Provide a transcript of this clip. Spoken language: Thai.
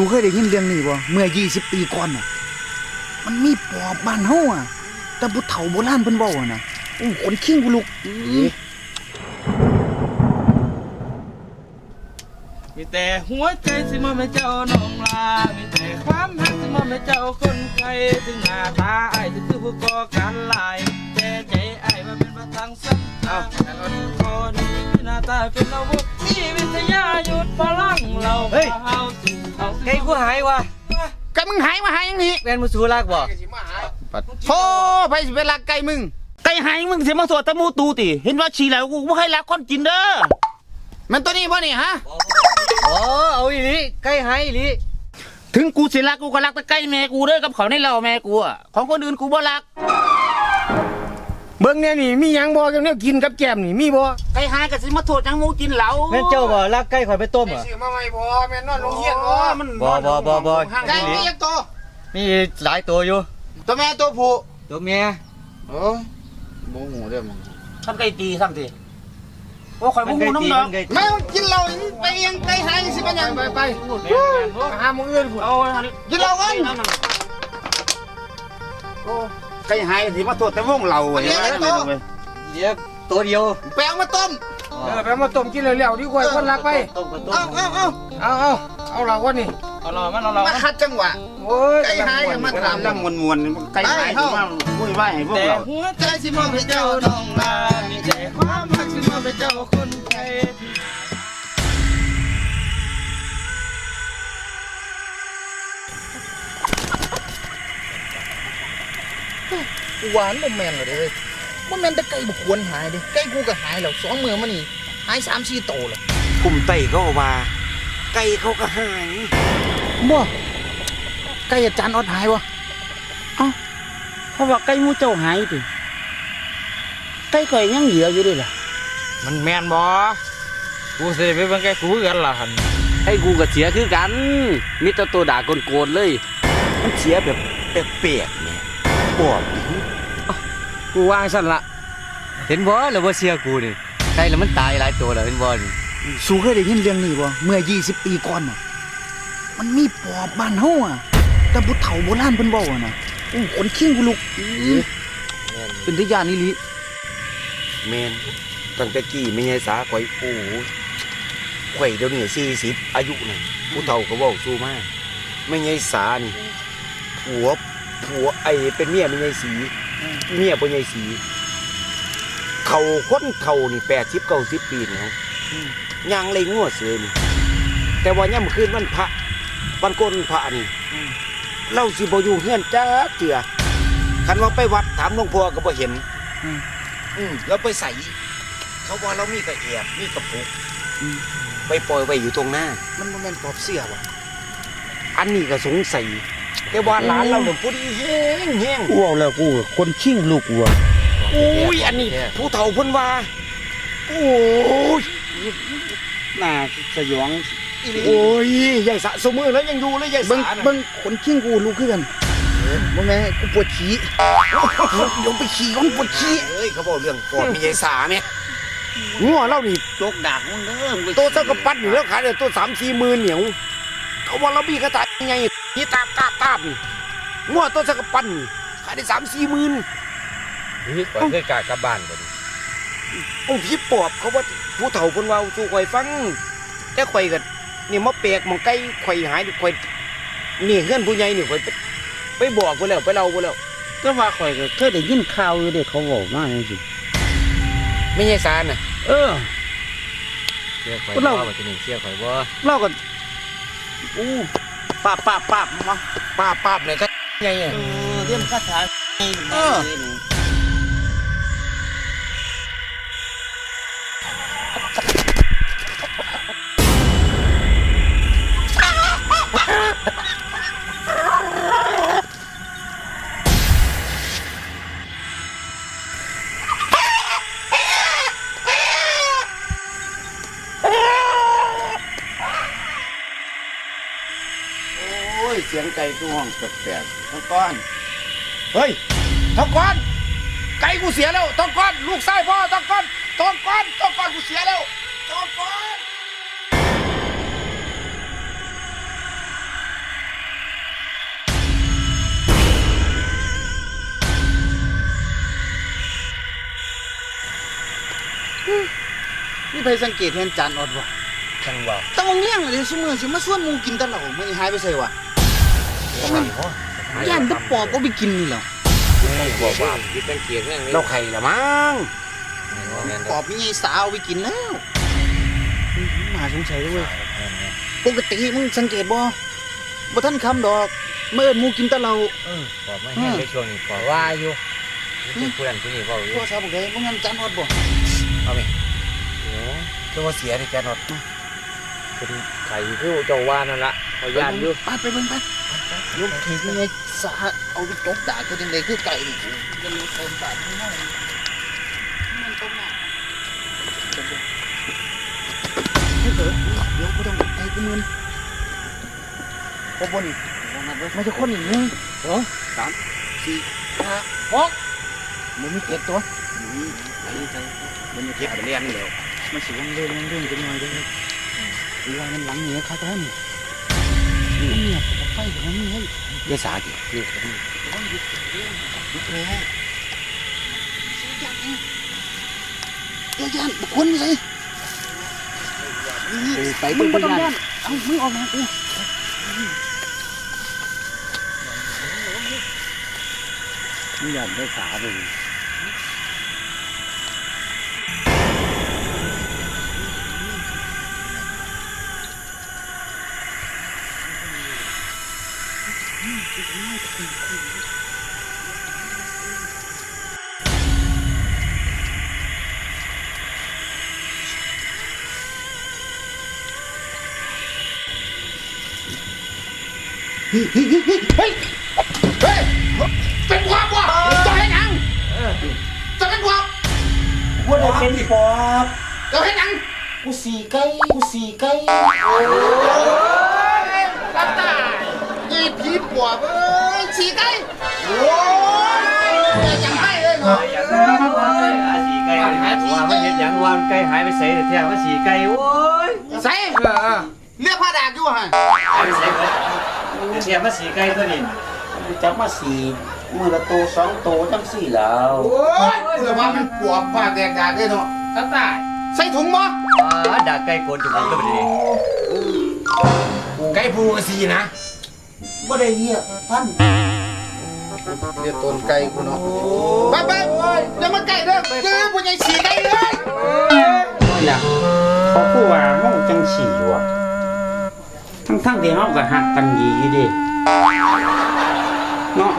สูเคยได้ยินเรื่องนี้บ่เมื่อ 20 ปีก่อนน่ะ มันมีปอบบ้านเฮาอะแต่ผู้เฒ่าโบราณเพิ่นเว้าอะน่ะอู้คนขิงกูลุกอื้อมีแต่หัวใจสิมอแม่เจ้าน้องลา มีแต่ความหักสิมอแม่เจ้าคนไข้ถึงหน้าตาไอ้ายจะคือผู้ก่อการลาย แต่ใจไอ้ายมาเป็นประทังสันทางแต่เราพอนี่คือหน้าตาเป็นอาวุธที่วิทยาหยุดพลังเราเฮาสู่เขาไก่กูหายวะก็มึงหายมาหาอย่างนี้แม่นมูสูรักบ่โธ่ไผสิไปรักไก่มึงไก่หายมึงเสียมาสวดตะมูตูติเห็นว่าฉีแล้วกูไม่ให้รักคนกินเด้อมันตัวนี้บ่นี่ฮะอ๋อเอาอีหลีไก่หายอีหลีถึงกูสิรักกูก็รักแต่ไก่แม่กูเด้อกับเขาในเหล่าแม่กูอะของคนอื่นกูบ่รัก เบิ่งเนี่ยนี่มีหยังบ่จังเนี่ยกินกับแกมนี่มีบ่ไก่หายก็สิมาโทษจังหมูกินเหล้าแม่นเจ้าบ่รักไก่ข่อยไปต้มเหรอะซื้อมาใหม่บ่แม่นนอนโรงเรียนบ่มันบ่บ่บ่บ่ไก่มีจักตัวมีหลายตัวอยู่ ตัวแม่ตัวผู้ตัวเมียโอ้ยบ่ฮู้เด้อมึงทำไก่ตีซ้ำติว่าข่อยบ่ฮู้น้ำดอกไก่ตีแม่งกินเหล้าไปยังไก่หายสิเป็นหยังไปไปหาหมื้ออื่นพุ่นเอาอันนี้กินเหล้ากัน ไก่หายสิมาโทษแต่วงเราเว้ยเดี๋ยวตัวเดียวไปเอามาต้มเออไปมาต้มกินเร็วๆดีกว่าคนรักไปต้มกับต้มเอาเอาเอาเอาเอาเอาล่ะวันนี้เอาเรามันเอาเรามาคัดจังหวะโอ้ยไก่หายกันมาถามลำมวนๆไก่หายสิมาวุ่นวายให้พวกแต่เราหัวใจสิมอแม่เจ้าน้องลามีแต่ความหักสิมอแม่เจ้าคนไข้ หวานบ่แม่นเลยเด้เว้ยบ่แม่นแต่ไก่บ่ควรหายเด้ไก่กูก็หายแล้วสองมื้อมานี่หาย3 4โตวแล้วคุมไตก็ว่า ไก่เขาก็หาย บ่ไก่อาจารย์ออดหายวะเพราะว่าไก่หมูเจ้าหายติไก่ข่อยยังเหลืออยู่เด้วยล่ะมันแมนบ่กูสิไปเบิ่งแกกูกันล่ะหันให้กูก็เสียคือกันมิตรตัวด่าโกนๆเลย มันเสียแบบแปลกๆเนี่ยปอบดิ กูวางสั่นละเห็นบ่แล้วบ่เชื่อกูนี่ไก่แล้วมันตายหลายตัวแล้วเห็นบ่นี่สูเคยได้ยินเรื่องนี้บ่เมื่อ 20 ปีก่อนน่ะมันมีปอบบ้านเฮาอะแต่ผู้เฒ่าโบราณเพิ่นเว้าอะน่ะอู้คนขิงกูลุกอื้อเป็นทะยานอีหลีแมนตั้งแต่กี้ไม่ใช่สาข่อยโอ้โหข่อยเดี๋ยวนี้สี่สิบอายุน่ะผู้เฒ่าก็เว้าสู้มากไม่ใช่สานี่ผัวผัวไอ้เป็นเมียไม่ใช่สี เมียเป็นใช่สี เขาคนเขานี่แปดสิบเก้าสิบปีนี่เขายังเลยงัวเสือนี่แต่ว่าย่ำคืนวันพระวันโกนพระนี่เล่าสิบอยู่เฮือนจ้าเจือคันว่าไปวัดถามหลวงพ่อก็บ่เห็น อืมแล้วไปใส่เขาว่าเรามีกระเอียบมีกระปุกไปปล่อยไว้อยู่ตรงหน้า มันบ่แม่นปอบเสียว่ะอันนี้ก็สงสัย แต่ว่าร้านเราเนี่ยพูดแห้งแห้งอ้วแล้วกูคนขิงลูกวัวอุ้ยอันนี้ผู้เฒ่าเพิ่นว่าโอ้ยน่าสยองโอ้ยยายสะสมือแล้วยังอยู่เลยยายเบิ่งสาน่ะเบิ่งคนขิงกูลุกคือกันบ่แม่นกูปวดขี้เดี๋ยวไปขี้ก่อนปวดขี้เอ้ยเขาบอกเรื่องปอดมียายสาเนี่ยงัวเรานี่ตกดากมึงเด้อมึงไปตัวสักกระปัดอยู่แล้วขายได้ตัวสามสี่หมื่นเหนียวเขาว่าเรามีกระต่าย ไงนี่ตาบตาบตาบนี่งัวตัวสักกระปันนี่ขายได้สามสี่หมื่นนี่ข่อยเคยกะกลับบ้านบ่โอ้พี่ปอบเขาว่าผู้เฒ่าคนเว่าสู่ข่อยฟัง แต่ข่อยก็นี่มาเปลกหมองไก่ข่อยหายนี่ข่อยนี่เฮือนผู้ใหญ่นี่ข่อยไปไปบอกไปแล้วไปเล่าไปแล้วแต่ว่าข่อยก็เคยได้ยินข่าวอยู่เด้เขาบอกมาจังซี่ไม่ใช่สารน่ะ เออ เชื่อข่อยพวกเราบ่ว่าจะนี่เชื่อข่อยบ่เราก็อู้ ปาบปาบปาบมาป้าป้าบเลยก็ไงอ่ยเออเรื่องคาถาเออ เสียงไก่ตู้ห้องแปลกๆท้องก้อน เฮ้ยท้องก้อน ไก่กูเสียแล้วท้องก้อน ลูกไส้พ่อท้องก้อนท้องก้อนท้องก้อนกูเสียแล้วท้องก้อนนี่ไปสังเกตเห็นจานอดบ่จังหวะต้องเลี้ยงเลยสมือสิมาส่วนมูกินตะเหล่ามันหายไปใส่วะ ย่านแตะปอบบ่ไปกินนี่แหละบอกว่าคิดสังเกตเรื่องนี้เราไข่ละมั้งปอบมีไงสาวเอาไปกินแล้วน่าสงสัยด้วยปกติมึงสังเกตบ่บ่ทันคำดอกเมื่อหมู่กินแตะเหล้าบอกไม่ให้ในช่วงนี้บอกว่าอยู่นี่ผู้นั้นผู้นี้บอกอยู่โทรศัพท์บ่ได้บ่งั้นจานอดบ่ตัวเสียดิแกนอดเป็นไข่คือเจ้าว่านั่นละเขาย่านอยู่ไปไปเบิ่งไป ลูกทีนี่ไงสาเอาไปตบด่าก็จังได๋คือไก่นี่จะรู้คนตาดมันมันตบหน้เดี๋ยวเดี๋ยวบ่ต้องใจกูมึนบ่บ่นี่มันจะคนอีกหนึ่งสองสามสี่ห้าหกมันมีเจ็ดตัวมันมีมันมีเจ็ดเรียนเดี๋ยวมันสิวงเรื่องเรื่องกันหน่อยเด้อหรือว่ามันหลังเหนียครับท่านเนี่ยไฟของมันนี่ ยายสาดินี่ลุกแล้วเดี๋ยวยันบุคคลไปเลยไปมึงไม่ต้องยันเอามึงออกมากูมึงอยากได้สาเลย เฮ้ยเฮ้ยเป็นความวะจะให้หยังจะเป็นความว่าได้เป็นปอบจะให้หยังกูสีไก่กูสีไก่ตาตาอีผี ปอบเอ้ยฉีไก่โอ้ยยังให้เลยเนาะสีไก่ว่ามันเห็นอย่างว่าไก่หายไปใส่แต่เที่ยว่าสีไก่โอ้ยใส่เรียกผ้าดากอยู่ฮะหายไปใส่เลยแต่เที่ยว่าสีไก่ตัวนี้จับมาสีมือละโตสองโตจังสี่แล้วโอ้ยเผื่อว่ามันปวบผ้าแดกดากเลยเนาะตาตาใส่ถุงมั้อ่าด่าไก่โกนจุกตัวนี้ไก่ปูกสีนะ บ่ได้เหี้ยท่านเรียกต้นไก่กูเนาะไปไปโอ้ยอย่ามาไก่เด้อเด้อผู้ใหญ่ฉีไก่เลยอยากเขาพูดว่าห้องจังสี่วะทั้งทั้งๆที่เฮาก็หักกันดีอยู่เดิเนาะ